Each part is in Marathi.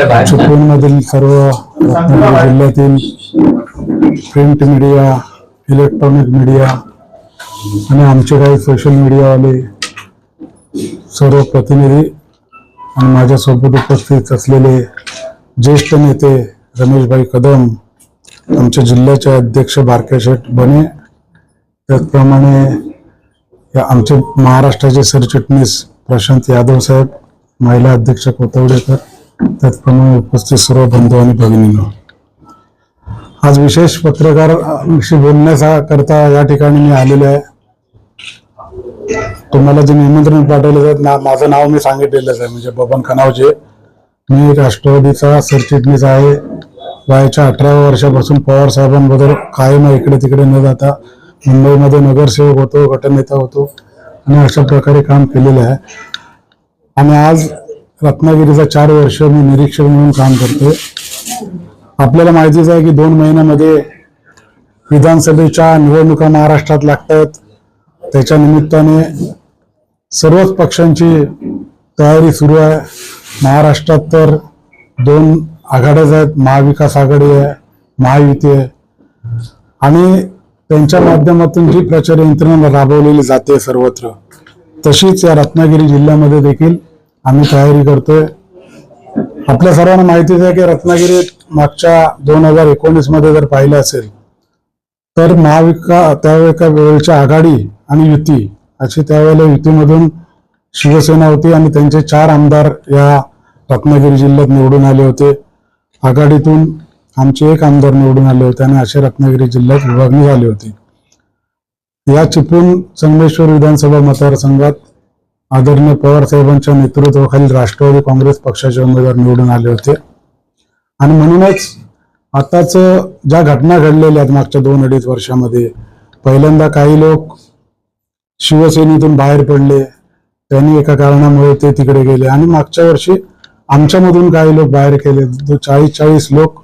चिपळूणमधील सर्व रत्नागिरी जिल्ह्यातील प्रिंट मीडिया इलेक्ट्रॉनिक मीडिया आणि आमचे काही सोशल मीडियावाले सर्व प्रतिनिधी आणि माझ्यासोबत उपस्थित असलेले ज्येष्ठ नेते रमेशभाई कदम आमच्या जिल्ह्याचे अध्यक्ष बारकेशेठ बने त्याचप्रमाणे या आमचे महाराष्ट्राचे सरचिटणीस प्रशांत यादव साहेब महिला अध्यक्ष कोतवडेकर त्याचप्रमाणे उपस्थित सर्व बंधू आणि भगिनींना. आज विशेष पत्रकार विषयी बोलण्याकरता या ठिकाणी मी आलेलो आहे. तुम्हाला जे निमंत्रण पाठवलं आहे ना माझं नाव मी सांगितलेलंच आहे. म्हणजे बबन खनावजे मी राष्ट्रवादीचा सरचिटणीस आहे. वयाच्या अठराव्या वर्षापासून पवार साहेबांबद्दल कायम इकडे तिकडे न जाता मुंबईमध्ये नगरसेवक होतो गटनेता होतो. आणि अशा प्रकारे काम केलेलं आहे. आणि आज रत्नागिरीचा चार वर्ष मी निरीक्षक म्हणून काम करतोय आपल्याला माहितीच आहे की दोन महिन्यामध्ये विधानसभेच्या निवडणुका महाराष्ट्रात लागतात. त्याच्या निमित्ताने सर्वच पक्षांची तयारी सुरू आहे. महाराष्ट्रात तर दोन आघाड्याच आहेत. महाविकास आघाडी आहे महायुती आहे. आणि त्यांच्या माध्यमातून जी प्रचार यंत्रणा राबवलेली जाते सर्वत्र तशीच या रत्नागिरी जिल्ह्यामध्ये देखील आम्ही तयारी करतोय. आपल्या सर्वांना माहितीच आहे की रत्नागिरीत मागच्या दोन हजार एकोणीसमध्ये जर पाहिलं असेल तर महाविका त्यावेळेच्या वेळेच्या आघाडी आणि युती अशी त्यावेळेला युतीमधून शिवसेना होती आणि त्यांचे चार आमदार या रत्नागिरी जिल्ह्यात निवडून आले होते. आघाडीतून आमचे एक आमदार निवडून आले होते आणि असे रत्नागिरी जिल्ह्यात विभागणी झाली होती. या चिपळूण संगमेश्वर विधानसभा मतदारसंघात आदरणीय पवार साहेबांच्या नेतृत्वाखाली राष्ट्रवादी काँग्रेस पक्षाचे उमेदवार निवडून आले होते. आणि म्हणूनच आताच ज्या घटना घडलेल्या आहेत मागच्या दोन अडीच वर्षामध्ये पहिल्यांदा काही लोक शिवसेनेतून बाहेर पडले त्यांनी एका कारणामुळे ते तिकडे गेले. आणि मागच्या वर्षी आमच्यामधून काही लोक बाहेर केले चाळीस चाळीस लोक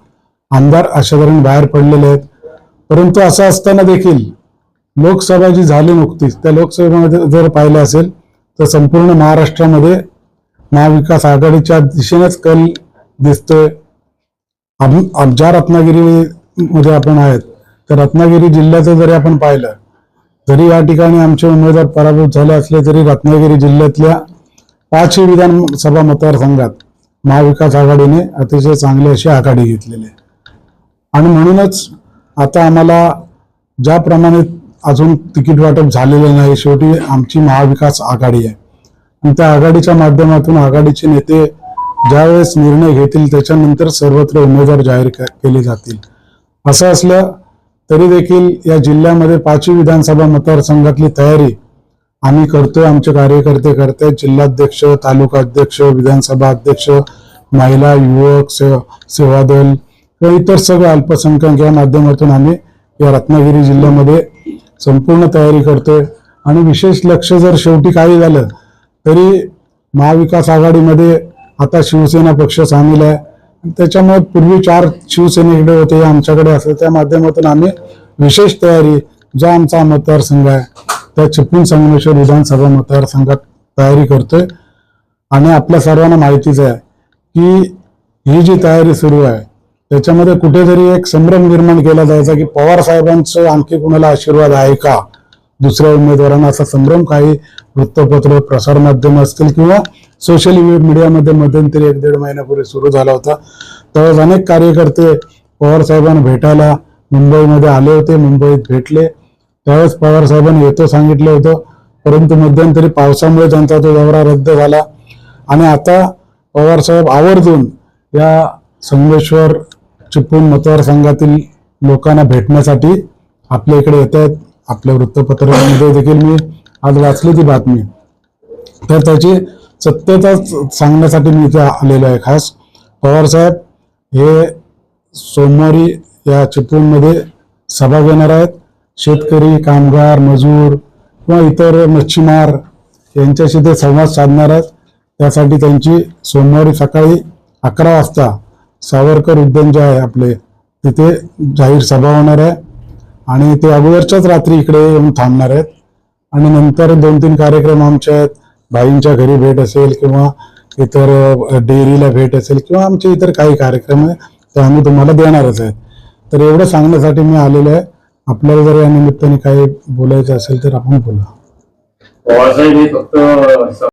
आमदार अशा तऱ्हेने बाहेर पडलेले आहेत. परंतु असं असताना देखील लोकसभा जी झाली नुकतीच त्या लोकसभेमध्ये जर पाहिलं असेल तर संपूर्ण महाराष्ट्रामध्ये महाविकास आघाडीच्या दिशेनेच कल दिसतोय. आम- ज्या रत्नागिरीमध्ये आपण आहेत तर रत्नागिरी जिल्ह्याचं जरी आपण पाहिलं जरी या ठिकाणी आमचे उमेदवार पराभूत झाले असले तरी रत्नागिरी जिल्ह्यातल्या पाचही विधानसभा मतदारसंघात महाविकास आघाडीने अतिशय चांगली अशी आघाडी घेतलेली. आहे आणि म्हणूनच आता आम्हाला ज्याप्रमाणे अजून तिकीट वाटप झालेलं नाही. शेवटी आमची महाविकास आघाडी आहे. आणि त्या आघाडीच्या माध्यमातून आघाडीचे नेते ज्यावेळेस निर्णय घेतील त्याच्यानंतर सर्वत्र उमेदवार जाहीर केले जातील. असं असलं तरी देखील या जिल्ह्यामध्ये पाचवी विधानसभा मतदारसंघातली तयारी आम्ही करतोय. आमचे कार्यकर्ते करते जिल्हाध्यक्ष तालुका अध्यक्ष विधानसभा अध्यक्ष महिला युवक सेवा सेवा दल व इतर सगळं अल्पसंख्याक या माध्यमातून आम्ही या रत्नागिरी जिल्ह्यामध्ये संपूर्ण तयारी करतोय. आणि विशेष लक्ष जर शेवटी काही झालं तरी महाविकास आघाडीमध्ये आता शिवसेना पक्ष सामील आहे. त्याच्यामुळे पूर्वी चार शिवसेनेकडे होते आमच्याकडे असं त्या माध्यमातून आम्ही विशेष तयारी जो आमचा मतदारसंघ आहे त्या चिपळूण संगमेश्वर विधानसभा मतदारसंघात तयारी करतोय. आणि आपल्या सर्वांना माहितीच आहे की ही जी तयारी सुरू आहे त्याच्यामध्ये कुठेतरी एक संभ्रम निर्माण केला जायचा की पवार साहेबांचं आणखी कुणाला आशीर्वाद आहे का? दुसऱ्या उमेदवारांना असा संभ्रम काही वृत्तपत्र प्रसारमाध्यम असतील किंवा सोशल मीडियामध्ये मध्यंतरी एक दीड महिन्यापूर्वी सुरू झाला होता. त्यावेळेस अनेक कार्यकर्ते पवार साहेबांना भेटायला मुंबईमध्ये आले होते मुंबईत भेटले. त्यावेळेस पवार साहेबांनी येतो सांगितलं होतं परंतु मध्यंतरी पावसामुळे त्यांचा तो दौरा रद्द झाला. आणि आता पवार साहेब आवर्जून या संगमेश्वर चिपळूण मतदारसंघातील लोकांना भेटण्यासाठी आपल्या इकडे येत आहेत. आपल्या वृत्तपत्रामध्ये देखील मी आज वाचली ती बातमी. तर त्याची सत्यता सांगण्यासाठी मी इथे आलेलो आहे खास. पवार साहेब हे सोमवारी या चिपळूणमध्ये सभा घेणार आहेत. शेतकरी कामगार मजूर किंवा इतर मच्छीमार यांच्याशी ते संवाद साधणार आहेत. त्यासाठी त्यांची सोमवारी सकाळी अकरा वाजता सावरकर उद्यान जे आहे आपले तिथे जाहीर सभा होणार आहे. आणि ते अगोदरच्याच रात्री इकडे येऊन थांबणार आहेत. आणि नंतर दोन तीन कार्यक्रम आमचे आहेत. भाईंच्या घरी भेट असेल किंवा इतर डेअरीला भेट असेल किंवा आमचे इतर काही कार्यक्रम आहे ते आम्ही तुम्हाला देणारच आहे. तर एवढं सांगण्यासाठी मी आलेलो आहे. आपल्याला जर या निमित्ताने काही बोलायचं असेल तर आपण बोला. फक्त